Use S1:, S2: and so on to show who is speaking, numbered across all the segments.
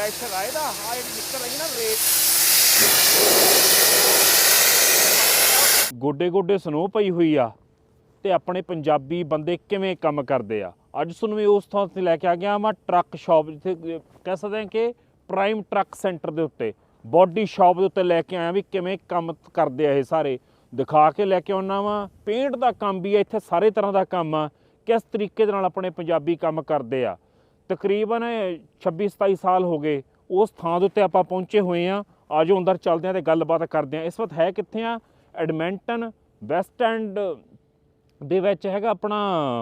S1: Pressure ਆ ਇਹਦਾ ਆ ਜਿਹੜੀ ਨਿਕਲ ਰਹੀ ਨਾ ਰੇਟ ਗੋਡੇ ਗੋਡੇ ਸਨੋ ਪਈ ਹੋਈ ਆ ਤੇ ਆਪਣੇ ਪੰਜਾਬੀ ਬੰਦੇ ਕਿਵੇਂ ਕੰਮ ਕਰਦੇ ਆ? ਅੱਜ ਤੁਹਾਨੂੰ ਮੈਂ ਉਸ ਥਾਂ ਤੇ ਲੈ ਕੇ ਆ ਗਿਆ ਮੈਂ ਟਰੱਕ ਸ਼ਾਪ ਜਿੱਥੇ ਕਹਿ ਸਕਦੇ ਹਾਂ ਕਿ ਪ੍ਰਾਈਮ ਟਰੱਕ ਸੈਂਟਰ ਦੇ ਉੱਤੇ। ਬਾਡੀ ਸ਼ਾਪ ਦੇ ਉੱਤੇ ਲੈ ਕੇ ਆਇਆ ਵੀ ਕਿਵੇਂ ਕੰਮ ਕਰਦੇ ਆ ਇਹ ਸਾਰੇ। ਦਿਖਾ ਕੇ ਲੈ ਕੇ ਆਉਣਾ ਵਾ ਪੇਂਟ ਦਾ ਕੰਮ ਵੀ ਆ, ਇੱਥੇ ਸਾਰੇ ਤਰ੍ਹਾਂ ਦਾ ਕੰਮ ਆ। ਕਿਸ ਤਰੀਕੇ ਦੇ ਨਾਲ ਆਪਣੇ ਪੰਜਾਬੀ ਕੰਮ ਕਰਦੇ ਆ? ਤਕਰੀਬਨ 26 27 ਸਾਲ ਹੋ ਗਏ। ਉਸ ਥਾਂ ਦੇ ਉੱਤੇ ਆਪਾਂ ਪਹੁੰਚੇ ਹੋਏ ਆ ਆਜੋ ਅੰਦਰ ਚੱਲਦੇ ਆ ਤੇ ਗੱਲਬਾਤ ਕਰਦੇ ਆ ਇਸ ਵਕਤ ਹੈ ਕਿੱਥੇ ਆ? ਐਡਮਿੰਟਨ ਵੈਸਟ ਐਂਡ ਦੇ ਵਿੱਚ ਹੈਗਾ ਆਪਣਾ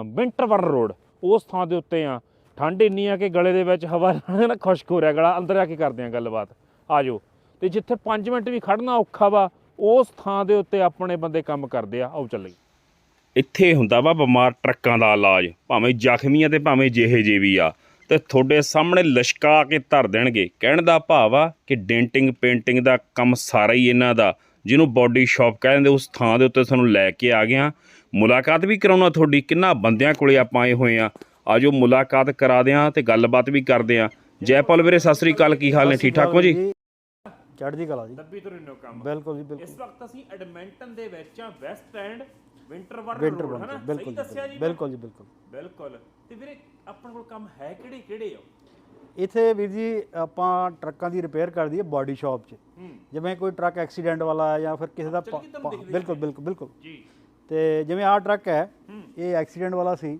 S1: ਵਿੰਟਰਵਰ ਰੋਡ। ਉਸ ਥਾਂ ਦੇ ਉੱਤੇ ਆ ਠੰਡ ਇੰਨੀ ਆ ਕਿ ਗਲੇ ਦੇ ਵਿੱਚ ਹਵਾ ਨਾਲ ਖੁਸ਼ਕ ਹੋ ਰਿਹਾ। ਗਲਾ ਅੰਦਰ ਆ ਕੇ ਕਰਦੇ ਆ ਗੱਲਬਾਤ। ਆਜੋ। ਤੇ ਜਿੱਥੇ 5 ਮਿੰਟ ਵੀ ਖੜਨਾ ਔਖਾ ਵਾ, ਉਸ ਥਾਂ ਦੇ ਉੱਤੇ ਆਪਣੇ ਬੰਦੇ ਕੰਮ ਕਰਦੇ ਆ। ਆਓ ਚੱਲੇ ਇੱਥੇ ਹੁੰਦਾ ਵਾ ਬਿਮਾਰ ਟਰੱਕਾਂ ਦਾ ਇਲਾਜ। ਭਾਵੇਂ ਜ਼ਖਮੀਆਂ ਤੇ ਭਾਵੇਂ ਜਿਹੇ ਜੇ ਵੀ ਆ। ਤੇ ਤੁਹਾਡੇ ਸਾਹਮਣੇ ਲਸ਼ਕਾ ਕੇ ਧਰ ਦੇਣਗੇ। ਕਹਿਣ ਦਾ ਭਾਵ ਆ ਕਿ ਡੈਂਟਿੰਗ ਪੇਂਟਿੰਗ ਦਾ ਕੰਮ ਸਾਰਾ ਹੀ ਇਹਨਾਂ ਦਾ। ਜਿਹਨੂੰ ਬਾਡੀ ਸ਼ਾਪ ਕਹਿੰਦੇ ਉਸ ਥਾਂ ਦੇ ਉੱਤੇ ਤੁਹਾਨੂੰ ਲੈ ਕੇ ਆ ਗਿਆ। ਮੁਲਾਕਾਤ ਵੀ ਕਰਾਉਣਾ ਤੁਹਾਡੀ ਕਿੰਨਾ ਬੰਦਿਆਂ ਕੋਲੇ ਆਪਾਂ ਆਏ ਹੋਏ ਆ। ਆਜੋ ਮੁਲਾਕਾਤ ਕਰਾ ਦਿਆਂ ਤੇ ਗੱਲਬਾਤ ਵੀ ਕਰਦੇ ਆ। ਜੈਪਾਲ ਵੀਰੇ ਸਤਿ ਸ੍ਰੀ ਅਕਾਲ ਕੀ ਹਾਲ ਨੇ? ਠੀਕ ਠਾਕ ਹੋ ਜੀ?
S2: ਚੜ੍ਹਦੀ ਕਲਾ ਜੀ।
S1: ਦੱਬੀ ਤੋਂ ਰਿਨੋ ਕੰਮ।
S2: ਬਿਲਕੁਲ ਜੀ ਬਿਲਕੁਲ।
S1: ਇਸ ਵਕਤ ਅਸੀਂ ਐਡਮਿੰਟਨ ਦੇ ਵਿੱਚ ਆ ਵੈਸਟ ਐਂਡ
S2: ਵਿੰਟਰ
S1: ਰੋਡ
S2: ਬਣ
S1: ਹਨਾ
S2: ਬਿਲਕੁਲ
S1: ਸਹੀ
S2: ਜੀ,
S1: ਦੱਸਿਆ ਜੀ
S2: ਬਿਲਕੁਲ ਜੀ ਬਿਲਕੁਲ।
S1: ਬਿਲਕੁਲ। ਤੇ ਵੀਰੇ ਆਪਣੇ ਕੋਲ ਕੰਮ ਹੈ ਕਿਹੜੇ ਕਿਹੜੇ ਆ?
S2: ਇੱਥੇ ਵੀਰ ਜੀ ਆਪਾਂ ਟਰੱਕਾਂ ਦੀ ਰਿਪੇਅਰ ਕਰਦੀ ਹੈ ਬਾਡੀ ਸ਼ਾਪ 'ਚ।
S1: ਹੂੰ।
S2: ਜਿਵੇਂ ਕੋਈ ਟਰੱਕ ਐਕਸੀਡੈਂਟ ਵਾਲਾ ਹੈ ਜਾਂ ਫਿਰ ਕਿਸੇ ਦਾ ਪਾ- ਬਿਲਕੁਲ ਬਿਲਕੁਲ ਬਿਲਕੁਲ।
S1: ਜੀ।
S2: ਤੇ ਜਿਵੇਂ ਆਹ ਟਰੱਕ ਹੈ
S1: ਹੂੰ।
S2: ਇਹ ਐਕਸੀਡੈਂਟ ਵਾਲਾ ਸੀ।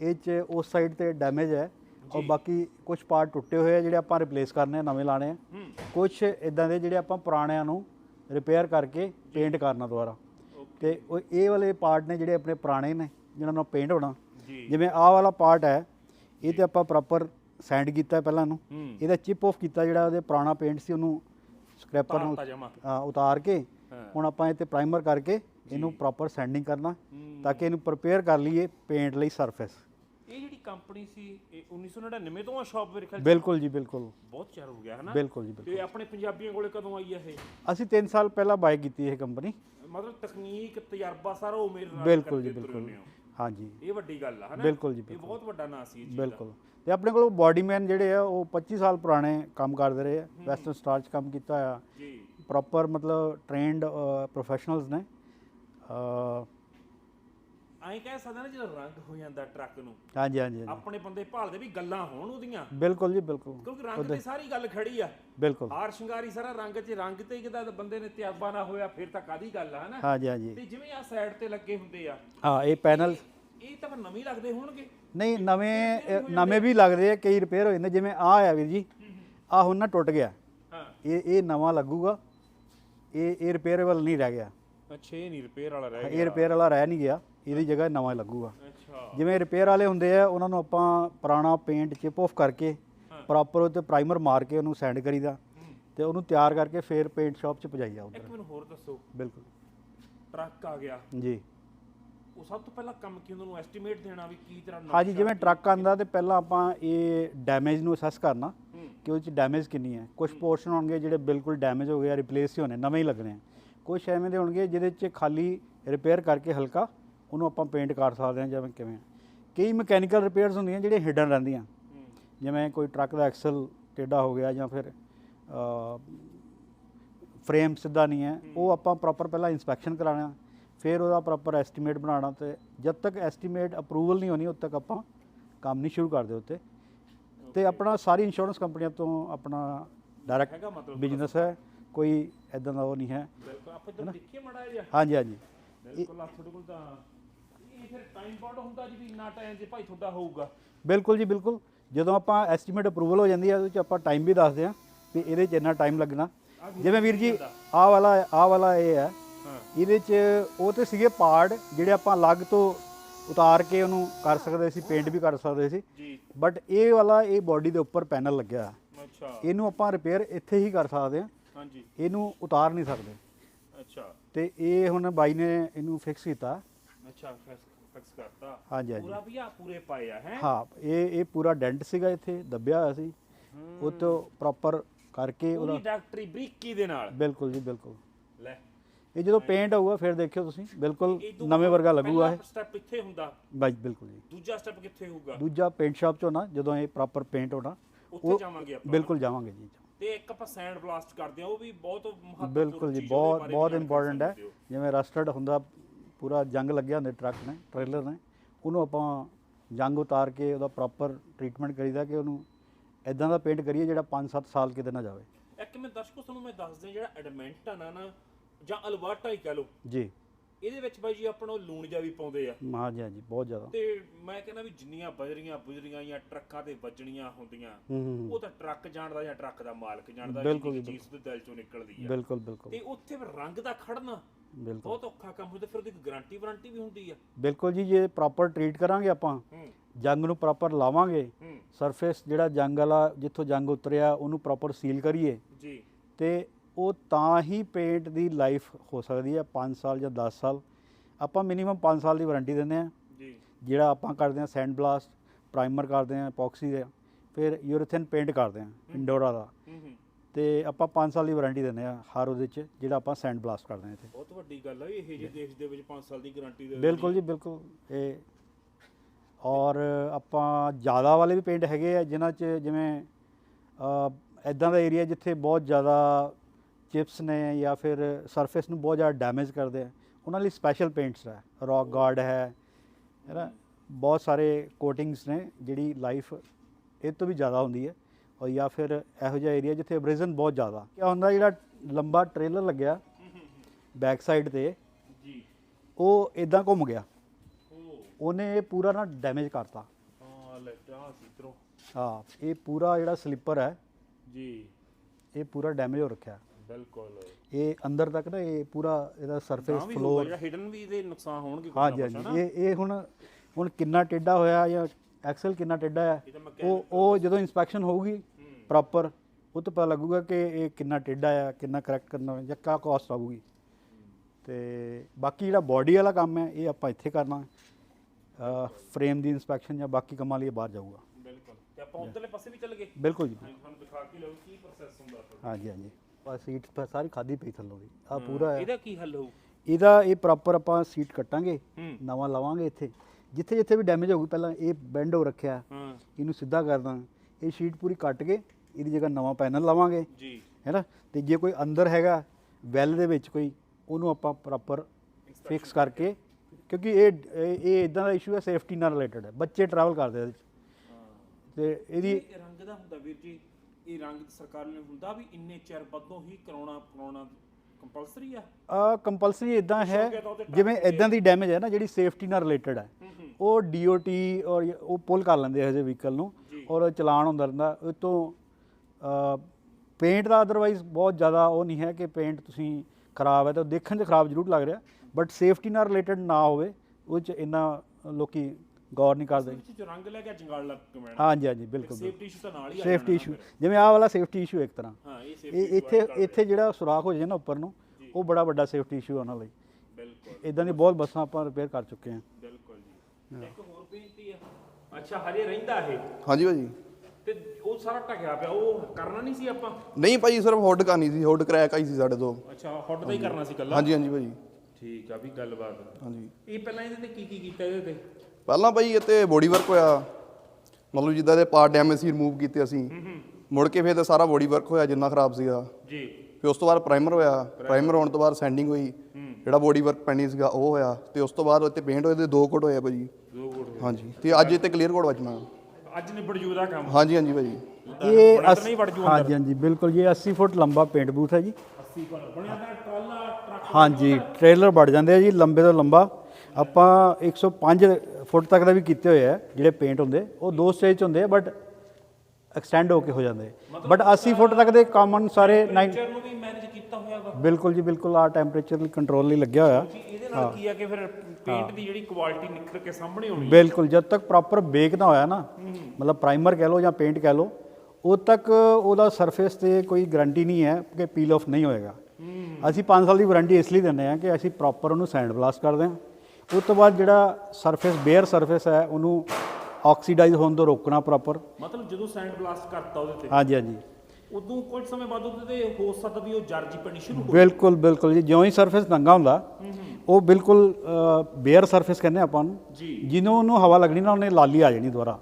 S2: ਇਹ 'ਚ ਉਸ ਸਾਈਡ ਤੇ ਡੈਮੇਜ ਹੈ ਔਰ ਬਾਕੀ ਕੁਝ ਪਾਰਟ ਟੁੱਟੇ ਹੋਏ ਆ ਜਿਹੜੇ ਆਪਾਂ ਰਿਪਲੇਸ ਕਰਨੇ ਆ ਨਵੇਂ ਲਾਣੇ ਆ।
S1: ਹੂੰ।
S2: ਕੁਝ ਇਦਾਂ ਦੇ ਜਿਹੜੇ ਆਪਾਂ ਪੁਰਾਣਿਆਂ ਨੂੰ ਰਿਪੇਅਰ ਕਰਕੇ ਪੇਂਟ ਕਰਨਾ ਦੁਬਾਰਾ। ਤੇ ਉਹ ਇਹ ਵਾਲੇ ਪਾਰਟ ਨੇ ਜਿਹੜੇ ਆਪਣੇ ਪੁਰਾਣੇ ਨੇ ਜਿਹਨਾਂ ਨੂੰ ਪੇਂਟ ਹੋਣਾ। ਜਿਵੇਂ ਆਹ ਵਾਲਾ ਪਾਰਟ ਹੈ ਇਹ ਤੇ ਆਪਾਂ ਪ੍ਰੋਪਰ ਸੈਂਡ ਕੀਤਾ ਪਹਿਲਾਂ ਨੂੰ। ਇਹਦਾ ਚਿਪ ਆਫ ਕੀਤਾ ਜਿਹੜਾ ਉਹਦੇ ਪੁਰਾਣਾ ਪੇਂਟ ਸੀ ਉਹਨੂੰ ਸਕ੍ਰੈਪਰ ਨੂੰ ਉਤਾਰ ਕੇ। ਹੁਣ ਆਪਾਂ ਇਹ ਤੇ ਪ੍ਰਾਈਮਰ ਕਰਕੇ ਇਹਨੂੰ ਪ੍ਰੋਪਰ ਸੈਂਡਿੰਗ ਕਰਨਾ। ਤਾਂ ਕਿ ਇਹਨੂੰ ਪ੍ਰਪੇਅਰ ਕਰ ਲਈਏ ਪੇਂਟ ਲਈ ਸਰਫੇਸ
S1: ਇਹ ਜਿਹੜੀ ਕੰਪਨੀ ਸੀ ਇਹ 1999 ਤੋਂ ਆ ਸ਼ਾਪ ਮੇਰੇ ਖਿਆਲ
S2: ਬਿਲਕੁਲ ਜੀ ਬਿਲਕੁਲ।
S1: ਬਹੁਤ ਚਿਰ ਹੋ ਗਿਆ ਹੈ ਨਾ
S2: ਬਿਲਕੁਲ ਜੀ ਬਿਲਕੁਲ।
S1: ਤੇ ਆਪਣੇ ਪੰਜਾਬੀਆਂ ਕੋਲੇ ਕਦੋਂ ਆਈ ਇਹ?
S2: ਅਸੀਂ 3 ਸਾਲ ਪਹਿਲਾਂ ਬਾਈ ਕੀਤੀ ਇਹ ਕੰਪਨੀ
S1: ਮਤਲਬ ਤਕਨੀਕ ਤਜਰਬਾ ਸਾਰਾ ਉਹ ਮੇਰੇ ਨਾਲ
S2: ਬਿਲਕੁਲ ਜੀ ਬਿਲਕੁਲ। ਹਾਂਜੀ।
S1: ਇਹ ਵੱਡੀ ਗੱਲ ਆ ਹਨਾ?
S2: ਬਿਲਕੁਲ ਜੀ
S1: ਇਹ ਬਹੁਤ ਵੱਡਾ ਨਾਂ ਸੀ
S2: ਬਿਲਕੁਲ। ਤੇ ਆਪਣੇ ਕੋਲ ਬਾਡੀਮੈਨ ਜਿਹੜੇ ਆ ਉਹ 25 ਸਾਲ ਪੁਰਾਣੇ ਕੰਮ ਕਰਦੇ ਰਹੇ ਆ। ਵੈਸਟਰਨ ਸਟਾਰ 'ਚ ਕੰਮ ਕੀਤਾ ਆ
S1: ਜੀ।
S2: ਪ੍ਰੋਪਰ ਮਤਲਬ ਟ੍ਰੇਨਡ ਪ੍ਰੋਫੈਸ਼ਨਲਸ ਨੇ।
S1: ਐਂ ਕਹਿ ਸਕਦੇ ਨਾ ਜਦੋਂ ਰੰਗ ਹੋ ਜਾਂਦਾ ਟਰੱਕ ਨੂੰ।
S2: ਹਾਂਜੀ ਹਾਂਜੀ ਹਾਂਜੀ।
S1: ਆਪਣੇ ਬੰਦੇ ਭਾਲਦੇ ਵੀ ਗੱਲਾਂ ਹੋਣ ਉਹਦੀਆਂ।
S2: ਬਿਲਕੁਲ ਜੀ ਬਿਲਕੁਲ।
S1: ਕਿਉਂਕਿ ਰੰਗ ਤੇ ਸਾਰੀ ਗੱਲ ਖੜੀ ਆ।
S2: ਬਿਲਕੁਲ।
S1: ਹਾਰ ਸ਼ਿੰਗਾਰੀ ਸਾਰਾ ਰੰਗ 'ਚ ਰੰਗ ਤੇ ਕਿਦਾ ਬੰਦੇ ਨੇ ਤਿਆਬਾ ਨਾ ਹੋਇਆ ਫਿਰ ਤਾਂ ਕਾਦੀ ਗੱਲ ਆ ਹਨਾ?
S2: ਹਾਂਜੀ ਹਾਂਜੀ।
S1: ਤੇ ਜਿਵੇਂ ਆ ਸਾਈਡ ਤੇ ਲੱਗੇ ਹੁੰਦੇ ਆ।
S2: ਹਾਂ ਇਹ ਪੈਨਲ
S1: ਇਹ ਤਾਂ ਫਿਰ ਨਵੇਂ ਲੱਗਦੇ ਹੋਣਗੇ।
S2: ਨਹੀਂ ਨਵੇਂ ਨਵੇਂ ਵੀ ਲੱਗਦੇ ਆ ਕਈ ਰਿਪੇਅਰ ਹੋ ਜਾਂਦੇ। ਜਿਵੇਂ ਆ ਆ ਵੀਰ ਜੀ ਆ ਹੁਣ ਨਾ ਟੁੱਟ ਗਿਆ।
S1: ਹਾਂ।
S2: ਇਹ ਇਹ ਨਵਾਂ ਲੱਗੂਗਾ। ਇਹ ਇਹ ਰਿਪੇਅਰੇਬਲ ਨਹੀਂ ਰਹਿ ਗਿਆ।
S1: ਅੱਛਾ ਇਹ ਨਹੀਂ ਰਿਪੇਅਰ ਵਾਲਾ ਰਹਿ
S2: ਇਹ ਰਿਪੇਅਰ ਵਾਲਾ ਰਹਿ ਨਹੀਂ ਗਿਆ। ਇਹਦੀ ਜਗ੍ਹਾ ਨਵਾਂ ਲੱਗੂਗਾ।
S1: ਅੱਛਾ।
S2: ਜਿਵੇਂ ਰਿਪੇਅਰ ਵਾਲੇ ਹੁੰਦੇ ਆ ਉਹਨਾਂ ਨੂੰ ਆਪਾਂ ਪੁਰਾਣਾ ਪੇਂਟ ਚਿਪ ਆਫ ਕਰਕੇ ਪ੍ਰੋਪਰ ਉਹ ਤੇ ਪ੍ਰਾਈਮਰ ਮਾਰ ਕੇ ਉਹਨੂੰ ਸੈਂਡ ਕਰੀਦਾ। ਤੇ ਉਹਨੂੰ ਤਿਆਰ ਕਰਕੇ ਫੇਰ ਪੇਂਟ ਸ਼ਾਪ 'ਚ ਪਜਾਈਦਾ ਉਧਰ।
S1: ਇੱਕ ਮੈਨੂੰ ਹੋਰ ਦੱਸੋ।
S2: ਬਿਲਕੁਲ।
S1: ਟਰੱਕ ਆ ਗਿਆ।
S2: ਜੀ।
S1: ਉਹ ਸਭ ਤੋਂ ਪਹਿਲਾਂ ਕੰਮ ਕੀ ਉਹਨਾਂ ਨੂੰ ਐਸਟੀਮੇਟ ਦੇਣਾ ਵੀ ਕੀ ਤਰ੍ਹਾਂ
S2: ਹਾਂਜੀ ਜਿਵੇਂ ਟਰੱਕ ਆਂਦਾ ਤੇ ਪਹਿਲਾਂ ਆਪਾਂ ਇਹ ਡੈਮੇਜ ਨੂੰ ਅਸੈਸ ਕਰਨਾ। ਕਿ ਉਹਦੇ ਚ ਡੈਮੇਜ ਕਿੰਨੀ ਹੈ। ਕੁਝ ਪੋਰਸ਼ਨ ਹੋਣਗੇ ਜਿਹੜੇ ਬਿਲਕੁਲ ਡੈਮੇਜ ਹੋ ਗਏ ਆ ਰਿਪਲੇਸ ਹੀ ਹੋਣੇ ਨਵੇਂ ਹੀ ਲੱਗਣੇ ਆ। ਕੁਝ ਐਵੇਂ ਦੇ ਹੋਣਗੇ ਜਿਹਦੇ ਚ ਖਾਲੀ ਰਿਪੇਅਰ ਕਰਕੇ ਹਲਕਾ ਉਹਨੂੰ ਆਪਾਂ ਪੇਂਟ ਕਰ ਸਕਦੇ ਹਾਂ ਜਿਵੇਂ ਕਿਵੇਂ। ਕਈ ਮਕੈਨੀਕਲ ਰਿਪੇਅਰਸ ਹੁੰਦੀਆਂ ਜਿਹੜੀਆਂ ਹਿਡਨ ਰਹਿੰਦੀਆਂ। ਜਿਵੇਂ ਕੋਈ ਟਰੱਕ ਦਾ ਐਕਸਲ ਟੇਢਾ ਹੋ ਗਿਆ ਜਾਂ ਫਿਰ ਫਰੇਮ ਸਿੱਧਾ ਨਹੀਂ ਹੈ ਉਹ ਆਪਾਂ ਪ੍ਰੋਪਰ ਪਹਿਲਾਂ ਇਨਸਪੈਕਸ਼ਨ ਕਰਾਉਣਾ ਫਿਰ ਉਹਦਾ ਪ੍ਰੋਪਰ ਐਸਟੀਮੇਟ ਬਣਾਉਣਾ ਤੇ ਜਦ ਤੱਕ ਐਸਟੀਮੇਟ ਅਪਰੂਵਲ ਨਹੀਂ ਹੋਣੀ ਉਦ ਤੱਕ ਆਪਾਂ ਕੰਮ ਨਹੀਂ ਸ਼ੁਰੂ ਕਰਦੇ ਉੱਤੇ। ਤੇ ਆਪਣਾ ਸਾਰੀ ਇੰਸ਼ੋਰੈਂਸ ਕੰਪਨੀਆਂ ਤੋਂ ਆਪਣਾ ਡਾਇਰੈਕਟ ਬਿਜ਼ਨਸ ਹੈ ਕੋਈ ਐਦਾਂ ਦਾ ਉਹ ਨਹੀਂ ਹੈ।
S1: ਬਿਲਕੁਲ ਆਪਾਂ ਤਾਂ ਦੇਖੀਏ ਮੜਾ ਜਿਹਾ।
S2: ਹਾਂਜੀ ਹਾਂਜੀ।
S1: ਬਿਲਕੁਲ ਆ ਤੁਹਾਡੇ ਕੋਲ ਤਾਂ ਇਹ ਫਿਰ ਟਾਈਮ ਬਾਉਂਡ ਹੁੰਦਾ ਜੀ ਵੀ ਇੰਨਾ ਟਾਈਮ ਜੇ ਭਾਈ ਤੁਹਾਡਾ ਹੋਊਗਾ?
S2: ਬਿਲਕੁਲ ਜੀ ਬਿਲਕੁਲ। ਜਦੋਂ ਆਪਾਂ ਐਸਟੀਮੇਟ ਅਪਰੂਵਲ ਹੋ ਜਾਂਦੀ ਹੈ ਉਹਦੇ ਚ ਆਪਾਂ ਟਾਈਮ ਵੀ ਦੱਸਦੇ ਹਾਂ ਵੀ ਇਹਦੇ ਚ ਇੰਨਾ ਟਾਈਮ ਲੱਗਣਾ। ਜਿਵੇਂ ਵੀਰ ਜੀ ਆਹ ਵਾਲਾ ਆਹ ਵਾਲਾ ਇਹ ਹੈ
S1: ਹਾਂ।
S2: ਇਹਦੇ ਚ ਉਹ ਤੇ ਸੀਗੇ ਪਾਰਟ ਜਿਹੜੇ ਆਪਾਂ ਅਲੱਗ ਤੋਂ ਉਤਾਰ ਕੇ ਉਹਨੂੰ ਕਰ ਸਕਦੇ ਸੀ ਪੇਂਟ ਵੀ ਕਰ ਸਕਦੇ ਸੀ। ਬਟ ਇਹ ਵਾਲਾ ਇਹ ਬਾਡੀ ਦੇ ਉੱਪਰ ਪੈਨਲ ਲੱਗਿਆ।
S1: ਅੱਛਾ।
S2: ਇਹਨੂੰ ਆਪਾਂ ਰਿਪੇਅਰ ਇੱਥੇ ਹੀ ਕਰ ਸਕਦੇ ਹਾਂ
S1: ਹਾਂਜੀ।
S2: ਇਹਨੂੰ ਉਤਾਰ ਨਹੀਂ ਸਕਦੇ।
S1: ਅੱਛਾ।
S2: ਤੇ ਇਹ ਹੁਣ ਬਾਈ ਨੇ ਇਹਨੂੰ ਫਿਕਸ ਕੀਤਾ।
S1: ਅੱਛਾ ਫਿਕਸ ਕਰਤਾ
S2: ਹਾਂਜੀ ਹਾਂਜੀ।
S1: ਪੂਰਾ ਵੀ ਆ ਪੂਰੇ ਪਾਏ ਆ ਹੈ?
S2: ਹਾਂ ਇਹ ਇਹ ਪੂਰਾ ਡੈਂਟ ਸੀਗਾ ਇੱਥੇ ਦੱਬਿਆ ਹੋਇਆ ਸੀ। ਉਹ ਤੋਂ ਪ੍ਰੋਪਰ ਕਰਕੇ ਉਹਦਾ
S1: ਪੂਰੀ ਡਾਕਟਰੀ ਬਰੀਕੀ ਦੇ ਨਾਲ।
S2: ਬਿਲਕੁਲ ਜੀ ਬਿਲਕੁਲ।
S1: ਲੈ।
S2: ਇਹ ਜਦੋਂ ਪੇਂਟ ਹੋਊਗਾ ਫਿਰ ਦੇਖਿਓ ਤੁਸੀਂ। ਬਿਲਕੁਲ ਨਵੇਂ ਵਰਗਾ ਲੱਗੂਗਾ ਇਹ।
S1: ਸਟੈਪ ਇੱਥੇ ਹੁੰਦਾ।
S2: ਬਾਈ ਬਿਲਕੁਲ ਜੀ।
S1: ਦੂਜਾ ਸਟੈਪ ਕਿੱਥੇ ਹੋਊਗਾ?
S2: ਦੂਜਾ ਪੇਂਟ ਸ਼ਾਪ ਚੋਂ ਨਾ ਜਦੋਂ ਇਹ ਪ੍ਰੋਪਰ ਪੇਂਟ ਹੋਣਾ
S1: ਉੱਥੇ ਜਾਵਾਂਗੇ ਆਪਾਂ।
S2: ਬਿਲਕੁਲ ਜਾਵਾਂਗੇ ਜੀ।
S1: ਤੇ ਇੱਕ ਆਪਾਂ ਸੈਂਡ ਬਲਾਸਟ ਕਰਦੇ ਆ ਉਹ ਵੀ ਬਹੁਤ ਮਹੱਤਵਪੂਰਨ
S2: ਬਿਲਕੁਲ ਜੀ
S1: ਚੀਜ਼ ਆ, ਉਹਦੇ
S2: ਬਹੁਤ
S1: ਬਾਰੇ
S2: ਬਹੁਤ
S1: ਜਾਣਕਾਰੀ
S2: ਇੰਪੋਰਟੈਂਟ ਹੈ।
S1: ਸਾਨੂੰ ਦਿਓ।
S2: ਜਿਵੇਂ ਰਸਟਡ ਹੁੰਦਾ ਪੂਰਾ ਜੰਗ ਲੱਗਿਆ ਹੁੰਦੇ ਟਰੱਕ ਨੇ ਟ੍ਰੇਲਰ ਨੇ। ਉਹਨੂੰ ਆਪਾਂ ਜੰਗ ਉਤਾਰ ਕੇ ਉਹਦਾ ਪ੍ਰੋਪਰ ਟ੍ਰੀਟਮੈਂਟ ਕਰੀਦਾ ਕਿ ਉਹਨੂੰ ਇਦਾਂ ਦਾ ਪੇਂਟ ਕਰੀਏ ਜਿਹੜਾ 5-7 ਸਾਲ ਕਿਤੇ ਨਾ ਜਾਵੇ।
S1: ਇੱਕ ਮੈਂ ਦਰਸ਼ਕੋ ਤੁਹਾਨੂੰ ਮੈਂ ਦੱਸ ਦਿਆਂ ਜਿਹੜਾ ਐਡਮੈਂਟਨ ਆ ਨਾ ਜਾਂ ਅਲਬਰਟਾ ਹੀ ਕਹ ਲਓ।
S2: ਜੀ।
S1: ਇਹਦੇ ਵਿੱਚ ਬਾਈ ਜੀ ਆਪਣਾ ਲੂਣ ਜਿਹਾ ਵੀ ਪਾਉਂਦੇ ਆ।
S2: ਹਾਂ ਜੀ ਹਾਂ ਜੀ ਬਹੁਤ ਜ਼ਿਆਦਾ।
S1: ਤੇ ਮੈਂ ਕਹਿੰਦਾ ਵੀ ਜਿੰਨੀਆਂ ਬਜਰੀਆਂ ਬੁਜਰੀਆਂ ਜਾਂ ਟਰੱਕਾਂ ਤੇ ਵੱਜਣੀਆਂ ਹੁੰਦੀਆਂ ਉਹ ਤਾਂ ਟਰੱਕ ਜਾਣਦਾ ਜਾਂ ਟਰੱਕ ਦਾ ਮਾਲਕ ਜਾਣਦਾ ਜਿਹੜੀ ਚੀਜ਼ ਉਹਦੇ ਦਿਲ ਚੋਂ ਨਿਕਲਦੀ ਆ।
S2: ਬਿਲਕੁਲ ਬਿਲਕੁਲ।
S1: ਤੇ ਉੱਥੇ ਰੰਗ ਦਾ ਖੜਨਾ
S2: ਬਿਲਕੁਲ।
S1: ਬਹੁਤ ਔਖਾ ਕੰਮ ਹੁੰਦਾ ਫਿਰ ਉਹਦੀ ਗਾਰੰਟੀ ਵਾਰੰਟੀ ਵੀ ਹੁੰਦੀ ਆ।
S2: ਬਿਲਕੁਲ ਜੀ ਜੇ ਪ੍ਰੋਪਰ ਟ੍ਰੀਟ ਕਰਾਂਗੇ ਆਪਾਂ ਜੰਗ ਨੂੰ ਪ੍ਰੋਪਰ ਲਾਵਾਂਗੇ ਸਰਫੇਸ ਜਿਹੜਾ ਜੰਗ ਵਾਲਾ ਜਿੱਥੋਂ ਜੰਗ ਉਤਰਿਆ ਉਹਨੂੰ ਪ੍ਰੋਪਰ ਸੀਲ ਕਰੀਏ।
S1: ਜੀ।
S2: ਤੇ ਉਹ ਤਾਂ ਹੀ ਪੇਂਟ ਦੀ ਲਾਈਫ ਹੋ ਸਕਦੀ ਹੈ 5 ਸਾਲ ਜਾਂ 10 ਸਾਲ। ਆਪਾਂ ਮਿਨੀਮਮ 5 ਸਾਲ ਦੀ ਵਾਰੰਟੀ ਦਿੰਦੇ ਆ।
S1: ਜੀ।
S2: ਜਿਹੜਾ ਆਪਾਂ ਕਰਦੇ ਆ ਸੈਂਡ ਬਲਾਸਟ ਪ੍ਰਾਈਮਰ ਕਰਦੇ ਆ ਐਪੋਕਸੀ ਦੇ ਫਿਰ ਯੂਰੇਥਨ ਪੇਂਟ ਕਰਦੇ ਆ ਇੰਡੋਰਾ ਦਾ। ਤੇ ਆਪਾਂ 5 ਸਾਲ ਦੀ ਵਾਰੰਟੀ ਦਿੰਦੇ ਆ ਹਰ ਉਹਦੇ ਚ ਜਿਹੜਾ ਆਪਾਂ ਸੈਂਡ ਬਲਾਸਟ ਕਰਦੇ ਆ ਇੱਥੇ।
S1: ਬਹੁਤ ਵੱਡੀ ਗੱਲ ਆ ਇਹ ਜਿਹੇ ਦੇਸ਼ ਦੇ ਵਿੱਚ 5 ਸਾਲ ਦੀ ਗਾਰੰਟੀ ਦੇ
S2: ਬਿਲਕੁਲ ਜੀ ਬਿਲਕੁਲ। ਇਹ ਔਰ ਆਪਾਂ ਜ਼ਿਆਦਾ ਵਾਲੇ ਵੀ ਪੇਂਟ ਹੈਗੇ ਆ ਜਿਨ੍ਹਾਂ 'ਚ ਜਿਵੇਂ ਐਦਾਂ ਦਾ ਏਰੀਆ ਜਿੱਥੇ ਬਹੁਤ ਜ਼ਿਆਦਾ ਚਿਪਸ ਨੇ ਜਾਂ ਫਿਰ ਸਰਫੇਸ ਨੂੰ ਬਹੁਤ ਜ਼ਿਆਦਾ ਡੈਮੇਜ ਕਰਦੇ ਆ ਉਹਨਾਂ ਲਈ ਸਪੈਸ਼ਲ ਪੇਂਟਸ ਹੈ ਰੌਕ ਗਾਰਡ ਹੈ ਹੈ ਨਾ? ਬਹੁਤ ਸਾਰੇ ਕੋਟਿੰਗਸ ਨੇ ਜਿਹੜੀ ਲਾਈਫ ਇਹ ਤੋਂ ਵੀ ਜ਼ਿਆਦਾ ਹੁੰਦੀ ਹੈ। ਜਾਂ ਫਿਰ ਇਹੋ ਜਿਹਾ ਏਰੀਆ ਜਿੱਥੇ ਅਬਰੇਜ਼ਨ ਬਹੁਤ ਜ਼ਿਆਦਾ। ਕੀ ਹੁੰਦਾ ਜਿਹੜਾ ਲੰਬਾ ਟ੍ਰੇਲਰ ਲੱਗਿਆ ਬੈਕ ਸਾਈਡ ਤੇ
S1: ਜੀ।
S2: ਉਹ ਇਦਾਂ ਘੁੰਮ ਗਿਆ।
S1: ਉਹ
S2: ਉਹਨੇ ਇਹ ਪੂਰਾ ਨਾ ਡੈਮੇਜ ਕਰਤਾ।
S1: ਹਾਂ ਲੈ ਜਾ ਸਿੱਤਰੋ
S2: ਹਾਂ ਇਹ ਪੂਰਾ ਜਿਹੜਾ ਸਲਿੱਪਰ ਹੈ
S1: ਜੀ।
S2: ਇਹ ਪੂਰਾ ਡੈਮੇਜ ਹੋ ਰੱਖਿਆ।
S1: ਬਿਲਕੁਲ।
S2: ਇਹ ਅੰਦਰ ਤੱਕ ਨਾ ਇਹ ਪੂਰਾ ਇਹਦਾ ਸਰਫੇਸ ਫਲੋਰ
S1: ਜਿਹੜਾ ਹਿਡਨ ਵੀ ਇਹਦੇ ਨੁਕਸਾਨ ਹੋਣਗੇ
S2: ਹਾਂ ਜੀ? ਇਹ ਇਹ ਹੁਣ ਹੁਣ ਕਿੰਨਾ ਟੇਢਾ ਹੋਇਆ ਜਾਂ ਐਕਸਲ ਕਿੰਨਾ ਟੇਢਾ ਹੈ ਉਹ ਉਹ ਜਦੋਂ ਇਨਸਪੈਕਸ਼ਨ ਹੋਊਗੀ ਪ੍ਰੋਪਰ ਉਹ ਤੋਂ ਪਤਾ ਲੱਗੂਗਾ ਕਿ ਇਹ ਕਿੰਨਾ ਟੇਢਾ ਆ ਕਿੰਨਾ ਕਰੈਕਟ ਕਰਨਾ ਜਾਂ ਕਿਆ ਕਾਸਟ ਆਊਗੀ। ਤੇ ਬਾਕੀ ਜਿਹੜਾ ਬਾਡੀ ਵਾਲਾ ਕੰਮ ਹੈ ਇਹ ਆਪਾਂ ਇੱਥੇ ਕਰਨਾ ਫਰੇਮ ਦੀ ਇਨਸਪੈਕਸ਼ਨ ਜਾਂ ਬਾਕੀ ਕੰਮਾਂ ਲਈ ਬਾਹਰ ਜਾਊਗਾ।
S1: ਬਿਲਕੁਲ। ਤੇ ਆਪਾਂ ਉਧਰਲੇ ਪਾਸੇ ਵੀ ਚੱਲ ਗਏ?
S2: ਬਿਲਕੁਲ ਜੀ।
S1: ਹਾਂਜੀ ਤੁਹਾਨੂੰ ਦਿਖਾ ਕੇ ਲਓ ਕੀ ਪ੍ਰੋਸੈਸ ਹੁੰਦਾ ਫਿਰ
S2: ਹਾਂਜੀ ਹਾਂਜੀ। ਸੀਟ ਪਰ ਸਾਰੀ ਖਾਦੀ ਪਈ ਥੱਲੋਂ ਦੀ। ਆ ਪੂਰਾ
S1: ਇਹਦਾ ਕੀ ਹੱਲ ਹੋਊ?
S2: ਇਹਦਾ ਇਹ ਪ੍ਰੋਪਰ ਆਪਾਂ ਸੀਟ ਕੱਟਾਂਗੇ ਨਵਾਂ ਲਵਾਂਗੇ ਇੱਥੇ। ਜਿੱਥੇ ਜਿੱਥੇ ਵੀ ਡੈਮੇਜ ਹੋਊਗੀ ਪਹਿਲਾਂ ਇਹ ਬੈਂਡ ਹੋ ਰੱਖਿਆ। ਇਹਨੂੰ ਸਿੱਧਾ ਕਰਦਾ। ਇਹ ਸ਼ੀਟ ਪੂਰੀ ਕੱਟ ਕੇ ਇਹਦੀ ਜਗ੍ਹਾ ਨਵਾਂ ਪੈਨਲ ਲਵਾਂਗੇ।
S1: ਜੀ।
S2: ਹੈਨਾ? ਤੇ ਜੇ ਕੋਈ ਅੰਦਰ ਹੈਗਾ ਵੈਲ ਦੇ ਵਿੱਚ ਕੋਈ ਉਹਨੂੰ ਆਪਾਂ ਪ੍ਰੋਪਰ ਫਿਕਸ ਕਰਕੇ। ਕਿਉਂਕਿ ਇਹ ਇਹ- ਇਦਾਂ ਦਾ ਇਸ਼ੂ ਹੈ ਸੇਫਟੀ ਨਾਲ ਰਿਲੇਟਡ ਹੈ। ਬੱਚੇ ਟਰੈਵਲ ਕਰਦੇ ਆ ਇਹਦੇ 'ਚ ਤੇ ਇਹਦੀ
S1: ਇਹ ਰੰਗ ਦਾ ਹੁੰਦਾ ਵੀਰ ਜੀ ਇਹ ਰੰਗ ਸਰਕਾਰ ਨੇ ਹੁੰਦਾ ਵੀ ਇੰਨੇ ਚਿਰ ਬਾਅਦੋਂ ਹੀ ਕਰਾਉਣਾ ਕਰਾਉਣਾ ਕੰਪਲਸਰੀ ਆ?
S2: ਆ ਕੰਪਲਸਰੀ ਇਦਾਂ ਹੈ ਜਿਵੇਂ ਇਦਾਂ ਦੀ ਡੈਮੇਜ ਹੈ ਨਾ ਜਿਹੜੀ ਸੇਫਟੀ ਨਾਲ ਰਿਲੇਟਡ ਹੈ।
S1: ਹੂੰ ਹੂੰ।
S2: ਉਹ ਡੀਓਟੀ ਔਰ ਉਹ ਪੁੱਲ ਕਰ ਲੈਂਦੇ ਆ ਇਹਦੇ ਵਹੀਕਲ ਨੂੰ
S1: ਜੀ।
S2: ਔਰ ਚਲਾਨ ਹੁੰਦਾ ਰਹਿੰਦਾ ਉਹ ਤੋਂ ਪੇਂਟ ਦਾ ਅਦਰਵਾਈਜ਼ ਬਹੁਤ ਜ਼ਿਆਦਾ ਉਹ ਨਹੀਂ ਹੈ ਕਿ ਪੇਂਟ ਤੁਸੀਂ ਖਰਾਬ ਹੈ ਤਾਂ ਦੇਖਣ 'ਚ ਖਰਾਬ ਜ਼ਰੂਰ ਲੱਗ ਰਿਹਾ ਬਟ ਸੇਫਟੀ ਨਾਲ ਰਿਲੇਟਡ ਨਾ ਹੋਵੇ ਉਹ 'ਚ ਇੰਨਾ ਲੋਕੀ ਗੌਰ ਨਹੀਂ ਕਰਦੇ।
S1: ਵਿੱਚ ਜੋ ਰੰਗ ਲੈ ਗਿਆ ਜੰਗਾਲ ਲੱਗ ਕੇ ਮੈਡਮ
S2: ਹਾਂਜੀ ਹਾਂਜੀ ਬਿਲਕੁਲ
S1: ਸੇਫਟੀ ਇਸ਼ੂ ਤਾਂ ਨਾਲ ਹੀ ਆ
S2: ਸੇਫਟੀ ਇਸ਼ੂ ਜਿਵੇਂ ਆਹ ਵਾਲਾ ਸੇਫਟੀ ਇਸ਼ੂ ਇੱਕ ਤਰ੍ਹਾਂ।
S1: ਹਾਂ ਇਹ ਸੇਫਟੀ
S2: ਇੱਥੇ ਇੱਥੇ ਜਿਹੜਾ ਸੁਰਾਖ ਹੋ ਜਾਏ ਨਾ ਉੱਪਰ ਨੂੰ ਉਹ ਬੜਾ ਵੱਡਾ ਸੇਫਟੀ ਇਸ਼ੂ ਉਹਨਾਂ ਲਈ।
S1: ਬਿਲਕੁਲ।
S2: ਇਦਾਂ ਦੀ ਬਹੁਤ ਬੱਸਾਂ ਆਪਾਂ ਰਿਪੇਅਰ ਕਰ ਚੁੱਕੇ ਹਾਂ।
S1: ਬਿਲਕੁਲ ਜੀ। ਇੱਕ ਹੋਰ ਬੇਨਤੀ ਆ। ਅੱਛਾ ਹਜੇ ਰਹਿੰਦਾ ਇਹ?
S3: ਹਾਂਜੀ ਭਾਜੀ।
S1: ਤੇ ਉਹ ਸਾਰਾ ਢਕਿਆ ਪਿਆ ਉਹ ਕਰਨਾ ਨਹੀਂ ਸੀ ਆਪਾਂ?
S3: ਨਹੀਂ ਭਾਜੀ ਸਿਰਫ ਹੁੱਡ ਕਰਨੀ ਸੀ ਹੁੱਡ ਕਰੈਕ ਆਈ ਸੀ ਸਾਡੇ ਤੋਂ।
S1: ਅੱਛਾ ਹੁੱਡ ਦਾ ਹੀ ਕਰਨਾ ਸੀ ਕੱਲਾ
S3: ਹਾਂਜੀ ਹਾਂਜੀ ਭਾਜੀ।
S1: ਠੀਕ ਆ ਵੀ ਗੱਲਬਾਤ।
S3: ਹਾਂਜੀ।
S1: ਇਹ ਪਹਿਲਾਂ ਇਹਦੇ ਤੇ ਕੀ ਕੀ ਕੀਤਾ ਇਹਦੇ ਤੇ?
S3: ਪਹਿਲਾਂ ਭਾਈ ਇੱਥੇ ਬੋਡੀ ਵਰਕ ਹੋਇਆ। ਮਤਲਬ ਜਿੱਦਾਂ ਦੇ ਪਾਰਟ ਡੈਮੇਜ ਸੀ ਰਿਮੂਵ ਕੀਤੇ ਅਸੀਂ। ਮੁੜ ਕੇ ਫਿਰ ਤੇ ਸਾਰਾ ਬੋਡੀ ਵਰਕ ਹੋਇਆ ਜਿੰਨਾ ਖਰਾਬ ਸੀਗਾ।
S1: ਜੀ।
S3: ਫਿਰ ਉਸ ਤੋਂ ਬਾਅਦ ਪ੍ਰਾਈਮਰ ਹੋਇਆ। ਪ੍ਰਾਈਮਰ ਹੋਣ ਤੋਂ ਬਾਅਦ ਸੈਂਡਿੰਗ ਹੋਈ। ਜਿਹੜਾ ਬੋਡੀ ਵਰਕ ਪੈਣੀ ਸੀਗਾ ਉਹ ਹੋਇਆ। ਤੇ ਉਸ ਤੋਂ ਬਾਅਦ ਉੱਤੇ ਪੇਂਟ ਹੋਏ ਤੇ ਦੋ ਕੋਟ ਹੋਏ ਆ ਭਾਜੀ।
S1: ਦੋ ਗੁੱਟ
S3: ਹਾਂਜੀ। ਤੇ ਅੱਜ ਇੱਥੇ ਕਲੀਅਰ ਕੋਡ ਵੱਜਣਾ।
S1: ਅੱਜ ਨਿਬੜ ਜੂ ਦਾ ਕੰਮ।
S3: ਹਾਂਜੀ ਹਾਂਜੀ ਭਾਜੀ।
S2: ਇਹ ਅੱਸ-
S1: ਨਹੀਂ ਵੜ ਜੂ
S2: ਹਾਂਜੀ ਹਾਂਜੀ ਬਿਲਕੁਲ ਜੀ 80 ਫੁੱਟ ਲੰਬਾ ਪੇਂਟ ਬੂਥ ਹੈ ਜੀ।
S1: 80 ਕੋਲ ਬਣਿਆ ਤਾਂ ਟਰਾਲਾ ਟਰੱਕ
S2: ਹਾਂਜੀ ਟ੍ਰੇਲਰ ਵੜ ਜਾਂਦੇ ਆ ਜੀ ਲੰਬੇ ਤੋਂ ਲੰਬਾ। ਆਪਾਂ 105 ਫੁੱਟ ਤੱਕ ਦਾ ਵੀ ਕੀਤੇ ਹੋਏ ਆ ਜਿਹੜੇ ਪੇਂਟ ਹੁੰਦੇ। ਉਹ ਦੋ ਸਟੇਜ 'ਚ ਹੁੰਦੇ ਆ ਬਟ ਐਕਸਟੈਂਡ ਹੋ ਕੇ ਹੋ ਜਾਂਦੇ ਬਟ 80 ਫੁੱਟ ਤੱਕ ਦੇ ਕਾਮਨ ਸਾਰੇ 9
S1: ਟੈਂਪਰੇਚਰ ਨੂੰ ਵੀ ਮੈਨੇਜ ਕੀਤਾ ਹੋਇਆ ਵਾ।
S2: ਬਿਲਕੁਲ ਜੀ ਬਿਲਕੁਲ ਆ ਟੈਂਪਰੇਚਰ ਕੰਟਰੋਲ ਲਈ ਲੱਗਿਆ ਹੋਇਆ।
S1: ਨਾਲ ਕੀ ਆ ਕਿ ਫਿਰ ਪੇਂਟ ਦੀ ਜਿਹੜੀ ਕੁਆਲਿਟੀ ਨਿਖਰ ਕੇ ਸਾਹਮਣੇ ਆਉਣੀ
S2: ਬਿਲਕੁਲ ਜਦ ਤੱਕ ਪ੍ਰੋਪਰ ਬੇਕ ਨਾ ਹੋਇਆ ਨਾ ਮਤਲਬ ਪ੍ਰਾਈਮਰ ਕਹਿ ਲਓ ਜਾਂ ਪੇਂਟ ਕਹਿ ਲਓ ਉਦ ਤੱਕ ਉਹਦਾ ਸਰਫੇਸ ਤੇ ਕੋਈ ਗਾਰੰਟੀ ਨਹੀਂ ਹੈ ਕਿ ਪੀਲ ਆਫ ਨਹੀਂ ਹੋਏਗਾ। ਅਸੀਂ 5 ਸਾਲ ਦੀ ਵਾਰੰਟੀ ਇਸ ਲਈ ਦਿੰਦੇ ਹਾਂ ਕਿ ਅਸੀਂ ਪ੍ਰੋਪਰ ਉਹਨੂੰ ਸੈਂਡ ਬਲਾਸਟ ਕਰਦੇ ਹਾਂ। ਉਸ ਤੋਂ ਬਾਅਦ ਜਿਹੜਾ ਸਰਫੇਸ ਬੇਅਰ ਸਰਫੇਸ ਹੈ ਉਹਨੂੰ ਆਕਸੀਡਾਈਜ਼ ਹੋਣ ਤੋਂ ਰੋਕਣਾ ਪ੍ਰੋਪਰ
S1: ਮਤਲਬ ਜਦੋਂ ਸੈਂਡ ਬਲਾਸਟ ਕਰਤਾ ਉਹਦੇ ਤੇ?
S2: ਹਾਂਜੀ ਹਾਂਜੀ।
S1: ਉਦੋਂ ਕੁਝ ਸਮੇਂ ਬਾਅਦ ਉਹਦੇ ਤੇ ਹੋ ਸਕਦਾ ਵੀ ਉਹ ਜਰਜੀ ਪੈਣੀ ਸ਼ੁਰੂ ਹੋ
S2: ਬਿਲਕੁਲ ਬਿਲਕੁਲ ਜੀ। ਜਿਉਂ ਹੀ ਸਰਫੇਸ ਨੰਗਾ ਹੁੰਦਾ ਉਹ ਬਿਲਕੁਲ ਬੇਅਰ ਸਰਫੇਸ ਕਹਿੰਦੇ ਆਪਾਂ ਨੂੰ
S1: ਜੀ।
S2: ਜਿਹਨੂੰ ਉਹਨੂੰ ਹਵਾ ਲੱਗਣੀ ਨਾ ਉਹਨੇ ਲਾਲੀ ਆ ਜਾਣੀ ਦੁਬਾਰਾ।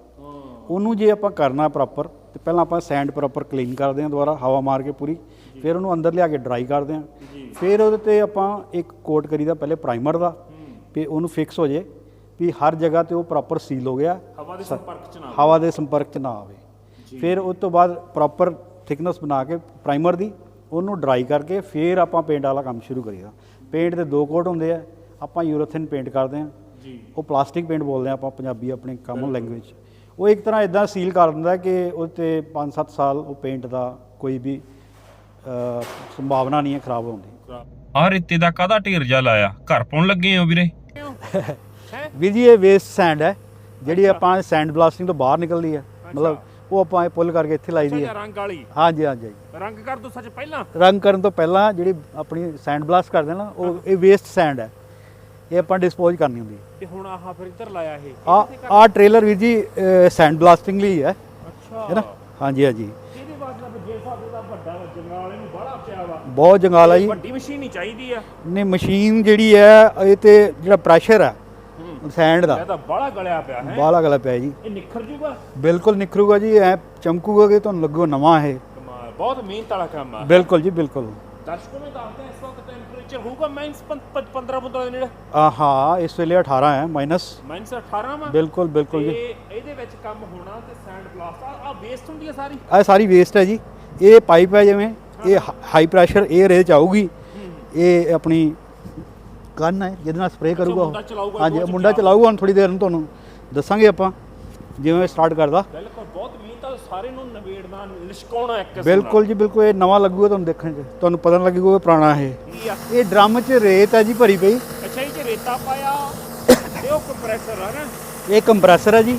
S2: ਉਹਨੂੰ ਜੇ ਆਪਾਂ ਕਰਨਾ ਪ੍ਰੋਪਰ ਤੇ ਪਹਿਲਾਂ ਆਪਾਂ ਸੈਂਡ ਪ੍ਰੋਪਰ ਕਲੀਨ ਕਰਦੇ ਹਾਂ ਦੁਬਾਰਾ ਹਵਾ ਮਾਰ ਕੇ ਪੂਰੀ। ਫਿਰ ਉਹਨੂੰ ਅੰਦਰ ਲਿਆ ਕੇ ਡਰਾਈ ਕਰਦੇ ਹਾਂ। ਫਿਰ ਉਹਦੇ ਤੇ ਆਪਾਂ ਇੱਕ ਕੋਟ ਕਰੀਦਾ ਪਹਿਲੇ ਪ੍ਰਾਈਮਰ ਦਾ ਵੀ ਉਹਨੂੰ ਫਿਕਸ ਹੋ ਜੇ ਵੀ ਹਰ ਜਗ੍ਹਾ ਤੇ ਉਹ ਪ੍ਰੋਪਰ ਸੀਲ ਹੋ ਗਿਆ।
S1: ਹਵਾ ਦੇ ਸੰਪਰਕ ਚ ਨਾ
S2: ਹਵਾ ਦੇ ਸੰਪਰਕ ਚ ਨਾ ਆਵੇ। ਫਿਰ ਉਸ ਤੋਂ ਬਾਅਦ ਪ੍ਰੋਪਰ ਥਿਕਨੈਸ ਬਣਾ ਕੇ ਪ੍ਰਾਈਮਰ ਦੀ ਉਹਨੂੰ ਡਰਾਈ ਕਰਕੇ ਫਿਰ ਆਪਾਂ ਪੇਂਟ ਵਾਲਾ ਕੰਮ ਸ਼ੁਰੂ ਕਰੀਦਾ। ਪੇਂਟ ਦੇ ਦੋ ਕੋਟ ਹੁੰਦੇ ਆ ਆਪਾਂ ਯੂਰੋਥਨ ਪੇਂਟ ਕਰਦੇ ਆ
S1: ਜੀ।
S2: ਉਹ ਪਲਾਸਟਿਕ ਪੇਂਟ ਬੋਲਦੇ ਆ ਆਪਾਂ ਪੰਜਾਬੀ ਆਪਣੀ ਕਾਮਨ ਲੈਂਗੁਏਜ ਉਹ ਇੱਕ ਤਰ੍ਹਾਂ ਇਦਾਂ ਸੀਲ ਕਰ ਦਿੰਦਾ ਕਿ ਉਹ ਤੇ 5-7 ਸਾਲ ਉਹ ਪੇਂਟ ਦਾ ਕੋਈ ਵੀ ਸੰਭਾਵਨਾ ਨਹੀਂ ਹੈ ਖਰਾਬ ਹੋਣ ਦੀ।
S1: ਆ ਰੇਤੇ ਦਾ ਕਾਹਦਾ ਢੇਰ ਜਾ ਲਾਇਆ? ਘਰ ਪਾਉਣ ਲੱਗੇ ਹੋ ਵੀਰੇ?
S2: ਵੀਰ ਜੀ ਇਹ ਵੇਸਟ ਸੈਂਡ ਹੈ ਜਿਹੜੀ ਆਪਾਂ ਸੈਂਡ ਬਲਾਸਟਿੰਗ ਤੋਂ ਬਾਹਰ ਨਿਕਲਦੀ ਹੈ। ਮਤਲਬ ਉਹ ਆਪਾਂ ਇਹ ਪੁੱਲ ਕਰਕੇ ਇੱਥੇ ਲਾਈ ਦੀ ਹੈ।
S1: ਰੰਗ ਵਾਲੀ?
S2: ਹਾਂਜੀ ਹਾਂਜੀ
S1: ਰੰਗ ਕਰ ਦੋ ਸੱਚ ਪਹਿਲਾਂ?
S2: ਰੰਗ ਕਰਨ ਤੋਂ ਪਹਿਲਾਂ ਜਿਹੜੀ ਆਪਣੀ ਸੈਂਡ ਬਲਾਸਟ ਕਰਦੇ ਨਾ ਉਹ ਇਹ ਵੇਸਟ ਸੈਂਡ ਹੈ। ਇਹ ਆਪਾਂ ਡਿਸਪੋਜ਼ ਕਰਨੀ ਹੁੰਦੀ
S1: ਤੇ ਹੁਣ ਆਹ ਫਿਰ ਇੱਧਰ ਲਾਇਆ ਇਹ।
S2: ਆ ਆ ਟ੍ਰੇਲਰ ਵੀਰ ਜੀ ਸੈਂਡ ਬਲਾਸਟਿੰਗ ਲਈ ਹੈ।
S1: ਅੱਛਾ।
S2: ਹੈ ਨਾ? ਹਾਂਜੀ ਹਾਂਜੀ।
S1: ਇਹਦੇ ਬਾਅਦ ਦਾ ਜੇ ਸਾਹਿਬ ਦਾ ਵੱਡਾ ਜੰਗਾਲ ਇਹਨੂੰ ਬੜਾ ਪਿਆ ਵਾ।
S2: ਬਹੁਤ ਜੰਗਾਲ ਆ ਜੀ।
S1: ਵੱਡੀ ਮਸ਼ੀਨ ਹੀ ਚਾਹੀਦੀ ਆ।
S2: ਨੇ ਮਸ਼ੀਨ ਜਿਹੜੀ ਹੈ ਇਹ ਤੇ ਜਿਹੜਾ ਪ੍ਰੈਸ਼ਰ ਹੈ ਸੈਂਡ ਦਾ।
S1: ਇਹ ਤਾਂ ਬੜਾ ਗਲਿਆ ਪਿਆ ਹੈ।
S2: ਬਾਹਲਾ ਗਲਾ ਪਿਆ ਜੀ।
S1: ਇਹ ਨਿਖਰ ਜੂਗਾ?
S2: ਬਿਲਕੁਲ ਨਿਖਰੂਗਾ ਜੀ ਐ ਚਮਕੂਗਾ ਕਿ ਤੁਹਾਨੂੰ ਲੱਗੂਗਾ ਨਵਾਂ ਇਹ।
S1: ਕਮਾਲ ਬਹੁਤ ਮਿਹਨਤ ਵਾਲਾ ਕੰਮ ਆ।
S2: ਬਿਲਕੁਲ ਜੀ ਬਿਲਕੁਲ।
S1: ਦਰਸ਼ਕੋ ਮੈਂ ਦੱਸਦਾ ਇਸ ਵਕਤ ਟੈਂਪਰੇਚਰ ਹੋਊਗਾ ਮਾਈਨਸ 15 15 ਦੇ ਨੇੜੇ।
S2: ਆ ਹਾਂ ਇਸ ਵੇਲੇ 18 ਹੈ ਮਾਈਨਸ
S1: ਮਾਈਨਸ 18 ਵਾ।
S2: ਬਿਲਕੁਲ ਬਿਲਕੁਲ ਜੀ।
S1: ਤੇ ਇਹਦੇ ਵਿੱਚ ਕੰਮ ਹੋਣਾ ਤੇ ਸੈਂਡ ਬਲਾਸਟ ਆ। ਆ ਵੇਸਟ ਹੁੰਦੀ ਆ ਸਾਰੀ?
S2: ਇਹ ਸਾਰੀ ਵੇਸਟ ਹੈ ਜੀ। ਇਹ ਪਾਈਪ ਹੈ ਜਿਵੇਂ ਇਹ ਹਾਈ ਪ੍ਰੈਸ਼ਰ 에ਅਰ ਇਹ ਚ ਆਊਗੀ। ਇਹ ਆਪਣੀ ਗਨ ਹੈ ਜਿਹਦੇ ਨਾਲ ਸਪਰੇਅ ਕਰੂਗਾ
S1: ਮੁੰਡਾ ਚਲਾਊਗਾ,
S2: ਹਾਂਜੀ ਮੁੰਡਾ ਚਲਾਊਗਾ ਹੁਣ ਥੋੜੀ ਦੇਰ ਨੂੰ ਤੁਹਾਨੂੰ ਦੱਸਾਂਗੇ ਆਪਾਂ ਜਿਵੇਂ ਸਟਾਰਟ ਕਰਦਾ।
S1: ਬਿਲਕੁਲ ਬਹੁਤ ਮਿਹਨਤ ਆ ਸਾਰੇ ਨੂੰ ਨਵੇੜਨਾ ਲਿਸ਼ਕਾਉਣਾ ਇੱਕ ਕਿਸਮ
S2: ਬਿਲਕੁਲ ਜੀ ਬਿਲਕੁਲ ਇਹ ਨਵਾਂ ਲੱਗੂਗਾ ਤੁਹਾਨੂੰ ਦੇਖਣ 'ਚ। ਤੁਹਾਨੂੰ ਪਤਾ ਨਹੀਂ ਲੱਗੂਗਾ ਪੁਰਾਣਾ ਇਹ।
S1: ਨਾਲ। ਕੀ ਆ?
S2: ਇਹ ਡਰਮ 'ਚ ਰੇਤ ਹੈ ਜੀ ਭਰੀ ਪਈ।
S1: ਅੱਛਾ ਇਹ ਚ ਰੇਤਾ ਪਾਇਆ। ਤੇ ਉਹ ਕੰਪਰੈਸਰ ਆ ਨਾ?
S2: ਇਹ ਕੰਪਰੈਸਰ ਹੈ ਜੀ।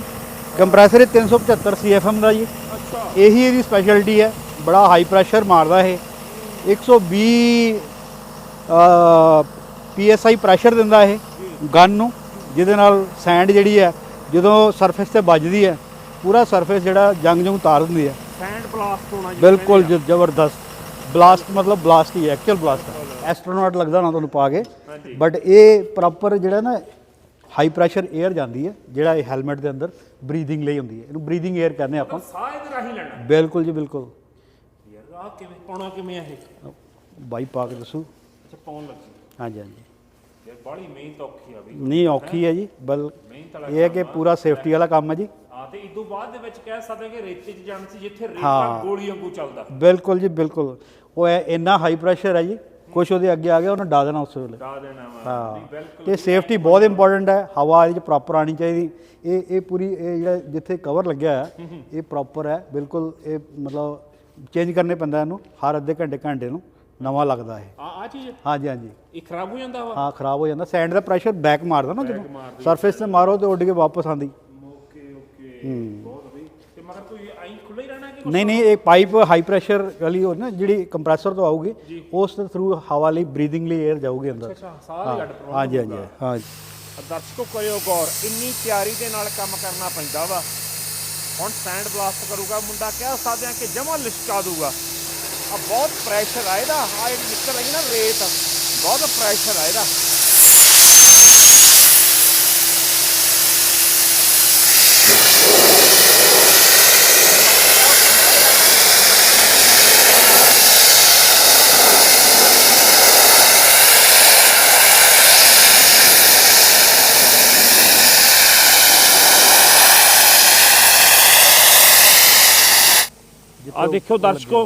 S2: ਕੰਪਰੈਸਰ ਇਹ 375 CFM ਦਾ ਜੀ।
S1: ਅੱਛਾ।
S2: ਇਹੀ ਇਹਦੀ ਸਪੈਸ਼ਲਿਟੀ ਹੈ। ਬੜਾ ਹਾਈ ਪ੍ਰੈਸ਼ਰ ਮਾਰਦਾ ਇਹ। 120 PSI ਪ੍ਰੈਸ਼ਰ ਦਿੰਦਾ ਇਹ ਗਨ ਨੂੰ ਜਿਹਦੇ ਨਾਲ ਸੈਂਡ ਜਿਹੜੀ ਹੈ ਜਦੋਂ ਸਰਫੇਸ ਤੇ ਵੱਜਦੀ ਹੈ ਪੂਰਾ ਸਰਫੇਸ ਜਿਹੜਾ ਜੰਗ ਜੰਗ ਉਤਾਰ ਦਿੰਦੀ ਹੈ।
S1: ਸੈਂਡ ਬਲਾਸਟ ਹੋਣਾ ਜੀ
S2: ਬਿਲਕੁਲ ਜ਼ਬਰਦਸਤ। ਬਲਾਸਟ ਮਤਲਬ ਬਲਾਸਟ ਹੀ ਹੈ ਐਕਚੁਅਲ ਬਲਾਸਟ ਐਸਟਰੋਨੌਟ ਲੱਗਦਾ ਨਾ ਤੁਹਾਨੂੰ ਪਾ ਕੇ। ਬਟ ਇਹ ਪ੍ਰੋਪਰ ਜਿਹੜਾ ਨਾ ਹਾਈ ਪ੍ਰੈਸ਼ਰ 에ਅਰ ਜਾਂਦੀ ਹੈ ਜਿਹੜਾ ਇਹ ਹੈਲਮਟ ਦੇ ਅੰਦਰ ਬਰੀਥਿੰਗ ਲਈ ਹੁੰਦੀ ਹੈ। ਇਹਨੂੰ ਬਰੀਥਿੰਗ 에ਅਰ ਕਹਿੰਦੇ ਆਪਾਂ।
S1: ਸਾਹ ਇਹਦੇ ਰਾਹੀਂ ਲੈਣਾ।
S2: ਬਿਲਕੁਲ ਜੀ ਬਿਲਕੁਲ।
S1: ਯਾਰ ਆ ਕਿਵੇਂ ਪਾਉਣਾ ਕਿਵੇਂ ਇਹ?
S2: ਬਾਈ ਪਾ ਕੇ ਦੱਸੋ।
S1: ਅੱਛਾ ਪਾਉਣ ਲੱਗੀ।
S2: ਹਾਂਜੀ ਹਾਂਜੀ।
S1: ਯਾਰ ਬੜੀ ਮਿਹਨਤ ਔਖੀ ਆ ਵੀ
S2: ਨਹੀਂ ਔਖੀ ਹੈ? ਜੀ ਬਲ
S1: ਮਿਹਨਤ ਵਾਲਾ
S2: ਇਹ ਹੈ ਕਿ ਪੂਰਾ ਸੇਫਟੀ ਵਾਲਾ ਕੰਮ ਹੈ ਜੀ।
S1: ਹਾਂ ਤੇ ਇਦੋਂ ਬਾਅਦ ਦੇ ਵਿੱਚ ਕਹਿ ਸਕਦੇ ਕਿ ਰੇਤੇ 'ਚ ਜਾਣ ਸੀ ਜਿੱਥੇ ਰੇਤਾ
S2: ਹਾਂ।
S1: ਗੋਲੀ ਵਾਂਗੂ ਚੱਲਦਾ।
S2: ਬਿਲਕੁਲ ਜੀ ਬਿਲਕੁਲ। ਉਹ ਹੈ ਇੰਨਾ ਹਾਈ ਪ੍ਰੈਸ਼ਰ ਹੈ ਜੀ ਕੁਛ ਉਹਦੇ ਅੱਗੇ ਆ ਗਿਆ ਉਹਨੇ ਡਾ ਦੇਣਾ ਉਸ ਵੇਲੇ।
S1: ਡਾ ਦੇਣਾ ਵਾ।
S2: ਹਾਂ।
S1: ਬਿਲਕੁਲ
S2: ਤੇ ਸੇਫਟੀ ਬਹੁਤ ਇੰਪੋਰਟੈਂਟ ਹੈ ਹਵਾ ਇਹਦੇ ਚ ਪ੍ਰੋਪਰ ਆਣੀ ਚਾਹੀਦੀ। ਇਹ ਇਹ ਪੂਰੀ ਇਹ ਜਿਹੜਾ ਜਿੱਥੇ ਕਵਰ ਲੱਗਿਆ ਹੈ ਇਹ ਪ੍ਰੋਪਰ ਹੈ ਬਿਲਕੁਲ ਇਹ ਮਤਲਬ ਚੇਂਜ ਕਰਨੇ ਪੈਂਦਾ ਇਹਨੂੰ ਹਰ ਅੱਧੇ ਘੰਟੇ ਘੰਟੇ ਨੂੰ। ਨਵਾਂ ਲੱਗਦਾ ਹੈ
S1: ਆ ਆ ਚੀਜ਼?
S2: ਹਾਂਜੀ ਹਾਂਜੀ।
S1: ਇਹ ਖਰਾਬ ਹੋ ਜਾਂਦਾ ਵਾ?
S2: ਹਾਂ ਖਰਾਬ ਹੋ ਜਾਂਦਾ। ਸੈਂਡ ਦਾ ਪ੍ਰੈਸ਼ਰ ਬੈਕ ਮਾਰਦਾ ਨਾ ਜਦੋਂ। ਸਰਫੇਸ ਤੇ ਮਾਰੋ ਤੇ ਉੱਡ ਕੇ ਵਾਪਸ ਆਂਦੀ
S1: ਓਕੇ ਓਕੇ। ਬਹੁਤ ਵਧੀਆ। ਤੇ ਮਗਰ ਕੋਈ ਆਈ ਖੁੱਲਾ ਹੀ ਰਹਿਣਾ ਕਿ
S2: ਨਹੀਂ ਨਹੀਂ ਇਹ ਪਾਈਪ ਹਾਈ ਪ੍ਰੈਸ਼ਰ ਵਾਲੀ ਹੋ ਨਾ ਜਿਹੜੀ ਕੰਪਰੈਸਰ ਤੋਂ ਆਊਗੀ ਉਸ ਦੇ ਥਰੂ ਹਵਾ ਲਈ ਬਰੀਥਿੰਗ ਲਈ 에ਅਰ ਜਾਊਗੀ ਅੰਦਰ।
S1: ਅੱਛਾ ਸਾਰੇ ਪ੍ਰਬੰਧ
S2: ਹਾਂਜੀ ਹਾਂਜੀ ਹਾਂਜੀ
S1: ਦਰਸ਼ਕੋ ਕਰਿਓ ਗੌਰ ਇੰਨੀ ਤਿਆਰੀ ਦੇ ਨਾਲ ਕੰਮ ਕਰਨਾ ਪੈਂਦਾ ਵਾ। ਹੁਣ ਸੈਂਡ ਬਲਾਸਟ ਕਰੂਗਾ ਮੁੰਡਾ ਕਹਿ ਸਕਦੇ ਆ ਕਿ ਜਮਾ ਲਿਸ਼ਕਾ ਦੂਗਾ। ਆ, ਬਹੁਤ ਪ੍ਰੈਸ਼ਰ ਆ ਇਹਦਾ। ਆ ਜਿਹੜੀ ਨਿਕਲ ਰਹੀ ਨਾ ਰੇਤ ਬਹੁਤ ਪ੍ਰੈਸ਼ਰ ਆ ਇਹਦਾ। ਆ ਦੇਖਿਓ ਦਰਸ਼ਕੋ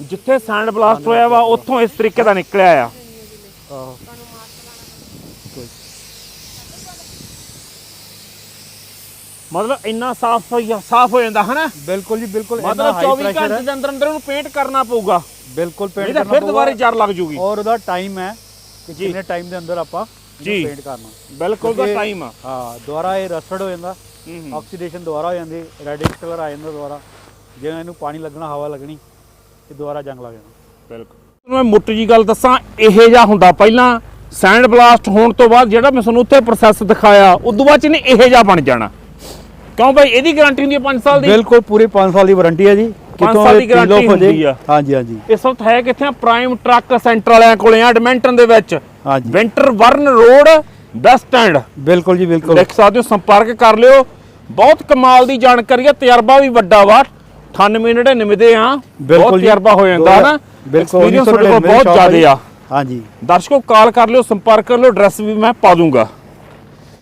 S1: ਜਿੱਥੇ ਸੈਂਡ ਬਲਾਸਟ ਹੋਇਆ ਵਾ ਉੱਥੋਂ ਇਸ ਤਰੀਕੇ ਦਾ ਨਿਕਲਿਆ ਆ।
S2: ਆਹੋ
S1: ਮਤਲਬ ਇੰਨਾ ਸਾਫ਼ ਸਾਫ਼ ਹੋ ਜਾਂਦਾ ਹਨਾ?
S2: ਬਿਲਕੁਲ ਜੀ ਬਿਲਕੁਲ।
S1: ਮਤਲਬ
S2: ਹਾਈ
S1: 24
S2: ਪ੍ਰੈਸ਼ਰ
S1: ਘੰਟੇ ਦੇ ਅੰਦਰ ਅੰਦਰ ਉਹਨੂੰ ਪੇਂਟ ਕਰਨਾ ਪਊਗਾ।
S2: ਬਿਲਕੁਲ ਪੇਂਟ
S1: ਤਾਂ ਫਿਰ ਦੁਬਾਰੇ ਜਰ ਲੱਗ ਜੂਗੀ।
S2: ਔਰ ਉਹਦਾ ਟਾਈਮ ਹੈ ਕਿ। ਕਿੰਨੇ ਟਾਈਮ ਦੇ ਅੰਦਰ ਆਪਾਂ
S1: ਜੀ।
S2: ਪੇਂਟ ਕਰਨਾ।
S1: ਬਿਲਕੁਲ ਦਾ ਟਾਈਮ ਆ।
S2: ਹਾਂ ਦੁਬਾਰਾ ਇਹ ਰਸਟਡ ਹੋ ਜਾਂਦਾ। ਆਕਸੀਡੇਸ਼ਨ ਦੁਬਾਰਾ ਹੋ ਜਾਂਦੀ ਰੈਡਿਸ਼ ਕਲਰ ਆ ਜਾਂਦਾ ਦੁਬਾਰਾ। ਜਿਵੇਂ ਇਹਨੂੰ ਪਾਣੀ ਲੱਗਣਾ ਹਵਾ ਲੱਗਣੀ। ਤੇ ਦੁਬਾਰਾ ਜੰਗ ਲੱਗ ਜਾਣਾ।
S1: ਬਿਲਕੁਲ। ਤੁਹਾਨੂੰ ਮੈਂ ਮੁੱਟ ਜੀ ਗੱਲ ਦੱਸਾਂ ਇਹ ਜਿਹਾ ਹੁੰਦਾ ਪਹਿਲਾਂ ਸੈਂਡ ਬਲਾਸਟ ਹੋਣ ਤੋਂ ਬਾਅਦ ਜਿਹੜਾ ਮੈਂ ਤੁਹਾਨੂੰ ਉੱਥੇ ਪ੍ਰੋਸੈਸ ਦਿਖਾਇਆ ਉਦੋਂ ਬਾਅਦ ਚ ਇਹਨੇ ਇਹ ਜਿਹਾ ਬਣ ਜਾਣਾ। ਕਿਉਂ ਭਾਈ ਇਹਦੀ ਗਾਰੰਟੀ ਹੁੰਦੀ ਹੈ 5 ਸਾਲ ਦੀ?
S2: ਬਿਲਕੁਲ ਪੂਰੀ 5 ਸਾਲ ਦੀ ਵਾਰੰਟੀ ਹੈ ਜੀ।
S1: ਸਾਲ ਦੀ
S2: ਇਹ
S1: guarantee
S2: ਹੋ ਜੇ-
S1: ਹੁੰਦੀ ਆ।
S2: ਹਾਂਜੀ ਹਾਂਜੀ।
S1: ਇਸ ਵਕਤ ਹੈ ਕਿੱਥੇ? ਆ ਪ੍ਰਾਈਮ ਟਰੱਕ ਸੈਂਟਰ ਵਾਲਿਆਂ ਕੋਲੇ ਆ ਐਡਮਿੰਟਨ ਦੇ ਵਿੱਚ।
S2: ਹਾਂਜੀ।
S1: ਵਿੰਟਰ ਵਰਨ ਰੋਡ ਬੱਸ ਸਟੈਂਡ
S2: ਬਿਲਕੁਲ ਜੀ ਬਿਲਕੁਲ।
S1: ਦੇਖ ਸਕਦੇ ਹੋ ਸੰਪਰਕ ਕਰ ਲਿਓ। ਬਹੁਤ ਕਮਾਲ ਦੀ ਜਾਣਕਾਰੀ ਹੈ ਤਜਰਬਾ ਵੀ ਵੱਡਾ ਵਾ। 9899 ਦੇ ਆ ਬਹੁਤ। ਤਜਰਬਾ ਹੋ ਜਾਂਦਾ ਹੈ ਨਾ
S2: ਬਿਲਕੁਲ
S1: ਐਕਸਪੀਰੀਅੰਸ ਤੁਹਾਡੇ ਕੋਲ
S2: 1999
S1: ਬਹੁਤ ਜ਼ਿਆਦੇ ਆ।
S2: ਹਾਂਜੀ।
S1: ਦਰਸ਼ਕੋ ਕਾਲ ਕਰ ਲਿਓ ਸੰਪਰਕ ਕਰ ਲਿਓ ਐਡਰੈਸ ਵੀ ਮੈਂ ਪਾ ਦੂੰਗਾ।